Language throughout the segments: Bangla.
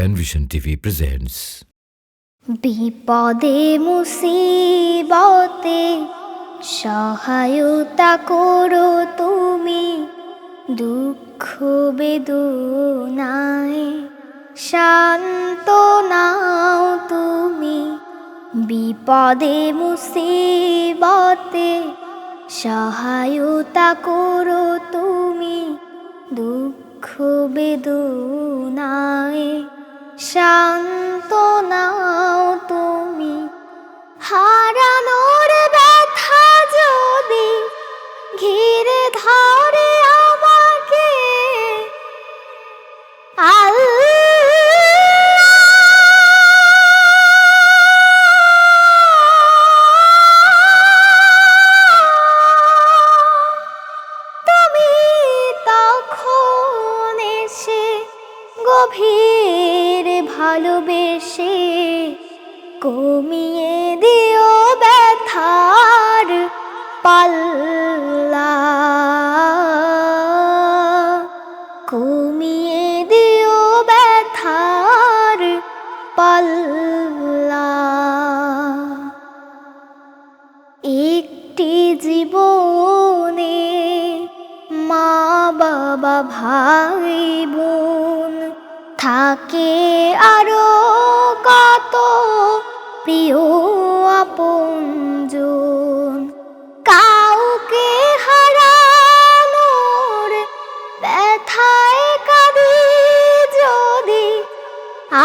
প্যানভিশন টিভি প্রেজেন্টস বিপদে, মুসিবতে সহায়তা করো তুমি, দুঃখ বেদনায় শান্ত নাও তুমি। বিপদে, মুসিবতে সহায়তা করো তুমি, দুঃখ বেদনায় শান্ত নাও তুমি। হারানোর ব্যথা যদি ঘিরে ধরে আমাকে তুমি তখন এসে গভীর ভালোবেসে কমিয়ে দিও ব্যথার পাল্লা ভাই বোন থাকে আরও কত প্রিয় আপনজন। কাউকে হারানোর ব্যথায় কাঁদি যদি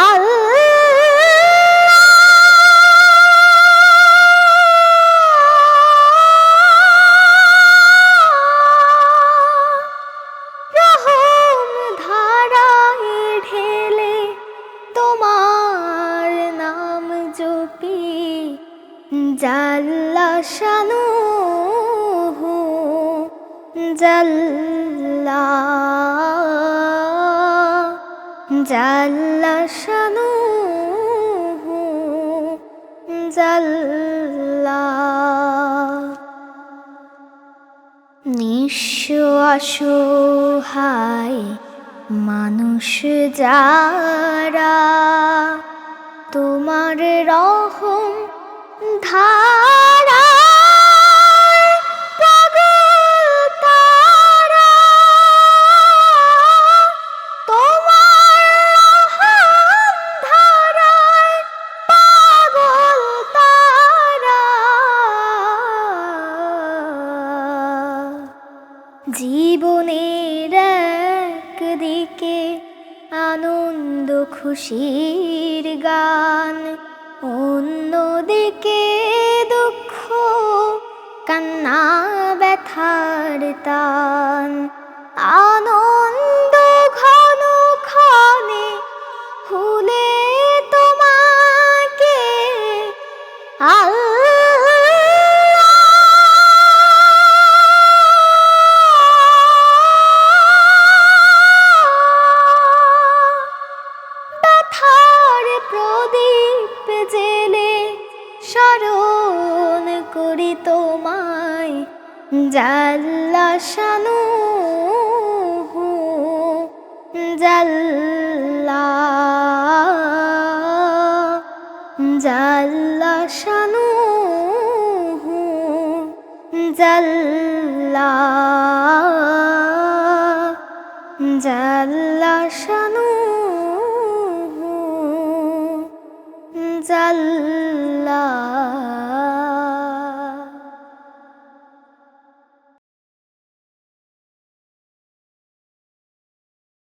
আল্লাহ জাল্লা শানু জাল্লা জাল্লা শানু জাল্লা। নিঃস্ব অসহায় মানুষ যারা ধারা। জীবনের একদিকে আনন্দ খুশির গান অন্যদিকে কান্না ব্যথার তান আনন্দ ঘন ক্ষণে খুলে তোমাকে ব্যথার প্রদীপ জেলে স্মরণ করি তোমায় জাল্লা শানু জাল্লা জাল্লা শানু জাল্লা জাল্লা শানু জাল্লা।